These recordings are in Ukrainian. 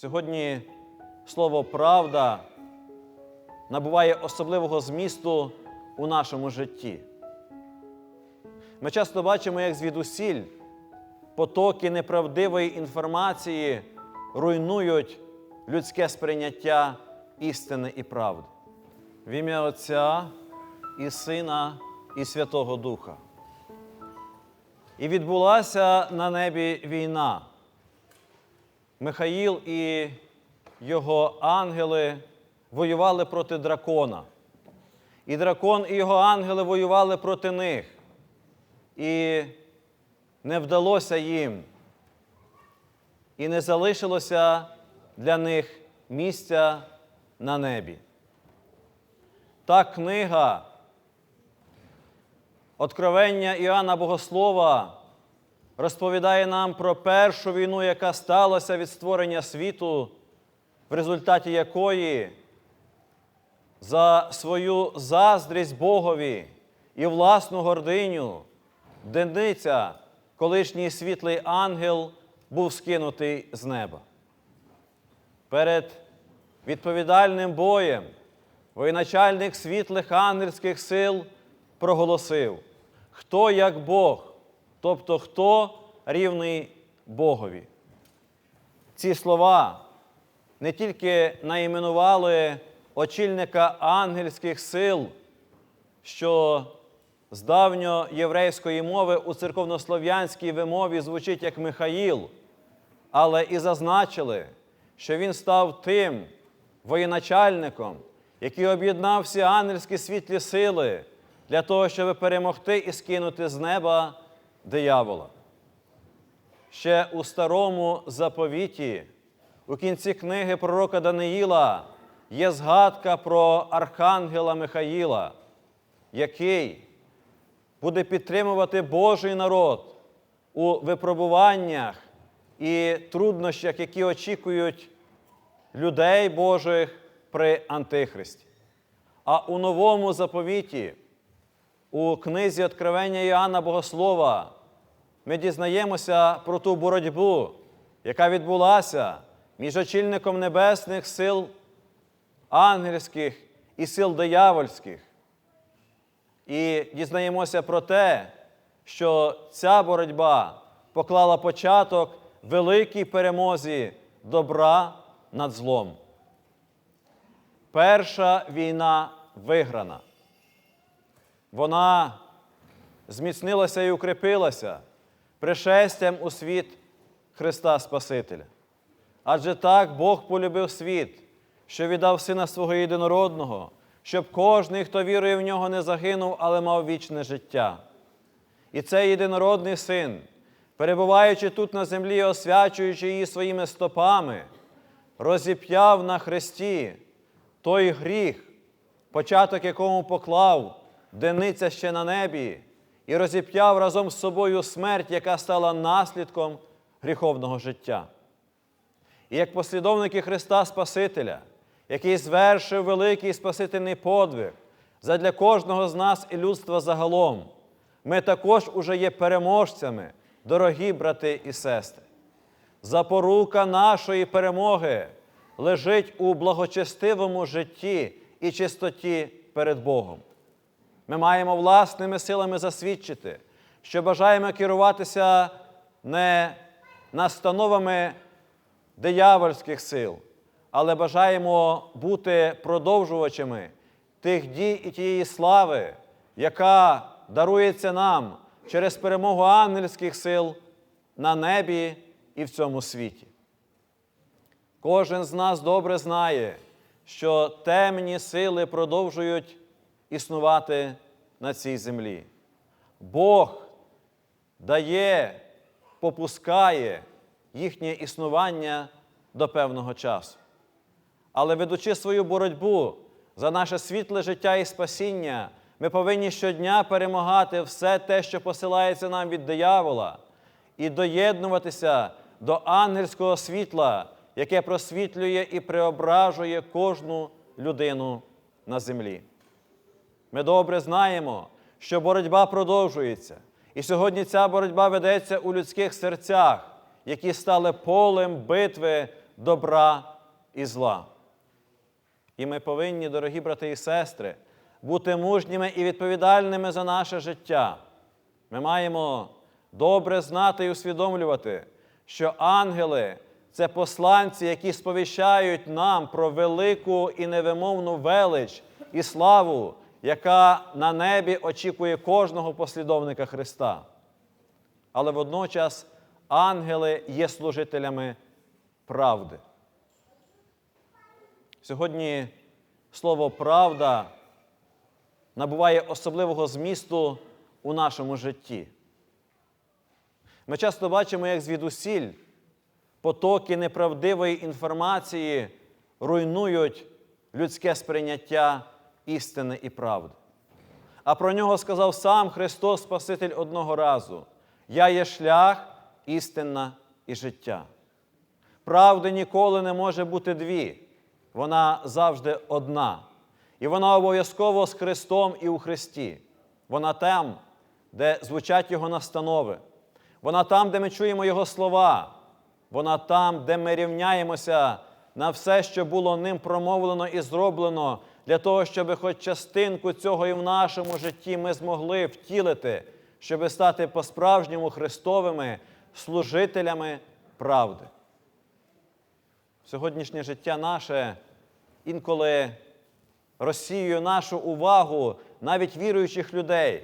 Сьогодні слово правда набуває особливого змісту у нашому житті. Ми часто бачимо, як звідусіль потоки неправдивої інформації руйнують людське сприйняття істини і правди. В ім'я Отця і Сина, і Святого Духа. І відбулася на небі війна. Михаїл і його ангели воювали проти дракона. І дракон і його ангели воювали проти них. І не вдалося їм. І не залишилося для них місця на небі. Та книга Откровення Іоанна Богослова розповідає нам про першу війну, яка сталася від створення світу, в результаті якої за свою заздрість Богові і власну гординю Дениця, колишній світлий ангел, був скинутий з неба. Перед відповідальним боєм воєначальник світлих ангельських сил проголосив, хто як Бог, тобто хто рівний Богові. Ці слова не тільки наіменували очільника ангельських сил, що з давньоєврейської мови у церковнослов'янській вимові звучить як Михаїл, але і зазначили, що він став тим воєначальником, який об'єднав всі ангельські світлі сили для того, щоб перемогти і скинути з неба диявола. Ще у старому заповіті, у кінці книги пророка Даниїла, є згадка про архангела Михаїла, який буде підтримувати Божий народ у випробуваннях і труднощах, які очікують людей Божих при Антихристі. А у новому заповіті, у книзі Откровення Іоанна Богослова, ми дізнаємося про ту боротьбу, яка відбулася між очільником небесних сил ангельських і сил диявольських. І дізнаємося про те, що ця боротьба поклала початок великій перемозі добра над злом. Перша війна виграна. Вона зміцнилася і укріпилася пришестям у світ Христа Спасителя. Адже так Бог полюбив світ, що віддав Сина свого єдинородного, щоб кожний, хто вірує в нього, не загинув, але мав вічне життя. І цей єдинородний син, перебуваючи тут на землі, освячуючи її своїми стопами, розіп'яв на хресті той гріх, початок якому поклав дениця ще на небі, і розіп'яв разом з собою смерть, яка стала наслідком гріховного життя. І як послідовники Христа Спасителя, який звершив великий Спасительний подвиг задля кожного з нас і людства загалом, ми також уже є переможцями, дорогі брати і сестри. Запорука нашої перемоги лежить у благочестивому житті і чистоті перед Богом. Ми маємо власними силами засвідчити, що бажаємо керуватися не настановами диявольських сил, але бажаємо бути продовжувачами тих дій і тієї слави, яка дарується нам через перемогу ангельських сил на небі і в цьому світі. Кожен з нас добре знає, що темні сили продовжують існувати на цій землі. Бог дає, попускає їхнє існування до певного часу. Але ведучи свою боротьбу за наше світле життя і спасіння, ми повинні щодня перемагати все те, що посилається нам від диявола, і доєднуватися до ангельського світла, яке просвітлює і преображує кожну людину на землі. Ми добре знаємо, що боротьба продовжується. І сьогодні ця боротьба ведеться у людських серцях, які стали полем битви добра і зла. І ми повинні, дорогі брати і сестри, бути мужніми і відповідальними за наше життя. Ми маємо добре знати і усвідомлювати, що ангели це посланці, які сповіщають нам про велику і невимовну велич і славу, яка на небі очікує кожного послідовника Христа. Але водночас ангели є служителями правди. Сьогодні слово правда набуває особливого змісту у нашому житті. Ми часто бачимо, як звідусіль потоки неправдивої інформації руйнують людське сприйняття істини і правди. А про нього сказав сам Христос Спаситель одного разу: Я є шлях, істина і життя. Правди ніколи не може бути дві, вона завжди одна. І вона обов'язково з Христом і у Христі. Вона там, де звучать Його настанови. Вона там, де ми чуємо Його слова. Вона там, де ми рівняємося на все, що було ним промовлено і зроблено, для того, щоб хоч частинку цього і в нашому житті ми змогли втілити, щоб стати по-справжньому Христовими служителями правди. Сьогоднішнє життя наше інколи розсіює нашу увагу навіть віруючих людей,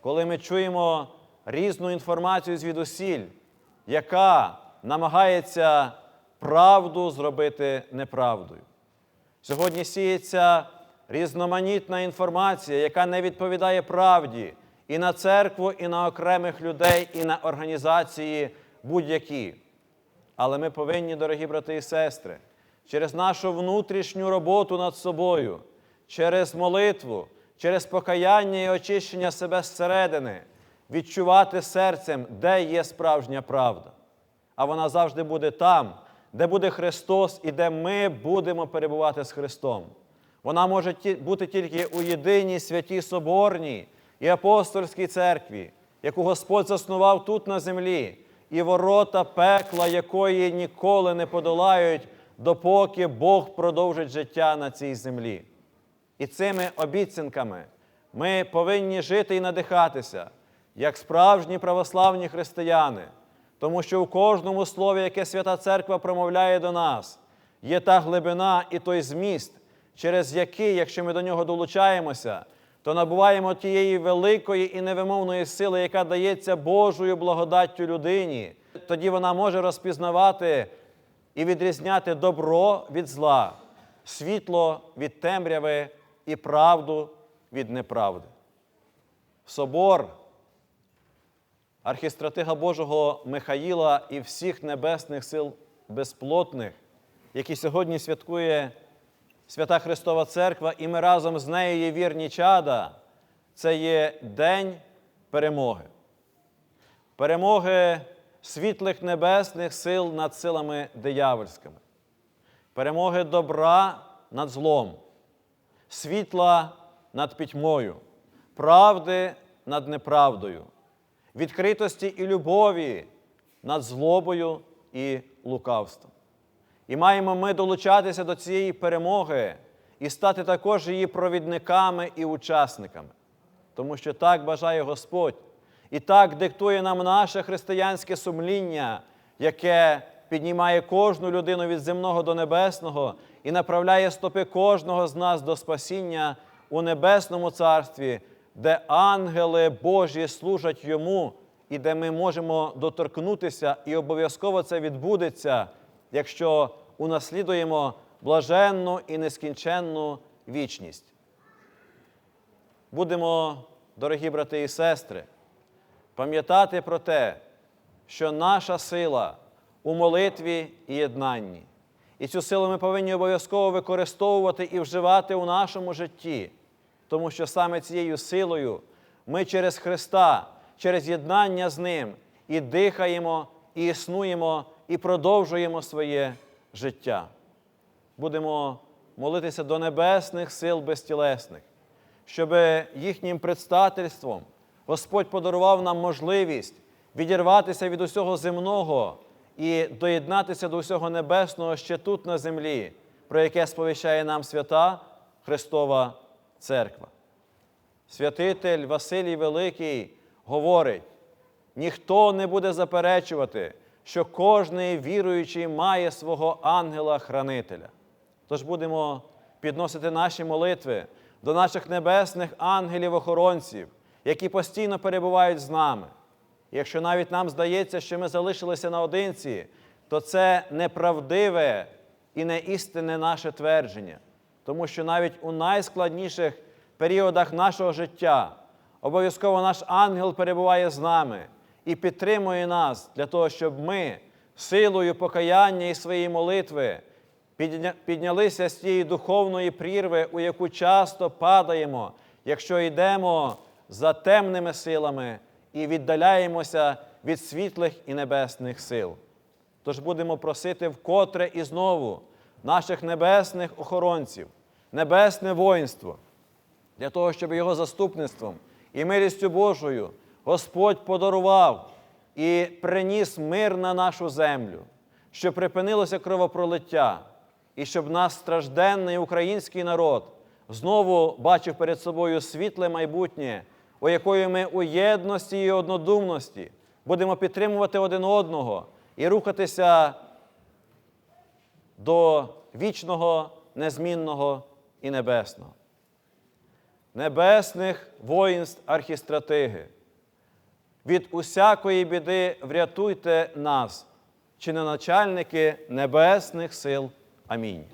коли ми чуємо різну інформацію звідусіль, яка намагається правду зробити неправдою. Сьогодні сіється різноманітна інформація, яка не відповідає правді і на церкву, і на окремих людей, і на організації будь-які. Але ми повинні, дорогі брати і сестри, через нашу внутрішню роботу над собою, через молитву, через покаяння і очищення себе зсередини, відчувати серцем, де є справжня правда. А вона завжди буде там, де буде Христос і де ми будемо перебувати з Христом. Вона може бути тільки у єдиній святій Соборній і апостольській церкві, яку Господь заснував тут на землі, і ворота пекла якої ніколи не подолають, допоки Бог продовжить життя на цій землі. І цими обіцянками ми повинні жити і надихатися, як справжні православні християни, тому що у кожному слові, яке Свята Церква промовляє до нас, є та глибина і той зміст, через який, якщо ми до нього долучаємося, то набуваємо тієї великої і невимовної сили, яка дається Божою благодаттю людині. Тоді вона може розпізнавати і відрізняти добро від зла, світло від темряви і правду від неправди. Собор архістратига Божого Михаїла і всіх небесних сил безплотних, які сьогодні святкує Свята Христова Церква, і ми разом з нею є вірні чада, це є День перемоги. Перемоги світлих небесних сил над силами диявольськими, перемоги добра над злом, світла над пітьмою, правди над неправдою, відкритості і любові над злобою і лукавством. І маємо ми долучатися до цієї перемоги і стати також її провідниками і учасниками. Тому що так бажає Господь, і так диктує нам наше християнське сумління, яке піднімає кожну людину від земного до небесного і направляє стопи кожного з нас до спасіння у небесному царстві, де ангели Божі служать йому, і де ми можемо доторкнутися, і обов'язково це відбудеться, якщо унаслідуємо блаженну і нескінченну вічність. Будемо, дорогі брати і сестри, пам'ятати про те, що наша сила у молитві і єднанні. І цю силу ми повинні обов'язково використовувати і вживати у нашому житті, тому що саме цією силою ми через Христа, через єднання з Ним і дихаємо, і існуємо, і продовжуємо своє життя. Будемо молитися до небесних сил безтілесних, щоб їхнім предстательством Господь подарував нам можливість відірватися від усього земного і доєднатися до всього небесного ще тут на землі, про яке сповіщає нам свята Христова Церква. Святитель Василій Великий говорить: ніхто не буде заперечувати, що кожний віруючий має свого ангела-хранителя. Тож будемо підносити наші молитви до наших небесних ангелів-охоронців, які постійно перебувають з нами. Якщо навіть нам здається, що ми залишилися наодинці, то це неправдиве і не істинне наше твердження, тому що навіть у найскладніших періодах нашого життя обов'язково наш ангел перебуває з нами і підтримує нас для того, щоб ми силою покаяння і своєї молитви піднялися з тієї духовної прірви, у яку часто падаємо, якщо йдемо за темними силами і віддаляємося від світлих і небесних сил. Тож будемо просити вкотре і знову наших небесних охоронців, небесне воїнство, для того, щоб його заступництвом і милістю Божою Господь подарував і приніс мир на нашу землю, щоб припинилося кровопролиття, і щоб наш стражденний український народ знову бачив перед собою світле майбутнє, у якої ми у єдності і однодумності будемо підтримувати один одного і рухатися до вічного, незмінного і небесного. Небесних воїнств архістратиги. Від усякої біди врятуйте нас, чи не начальники небесних сил. Амінь.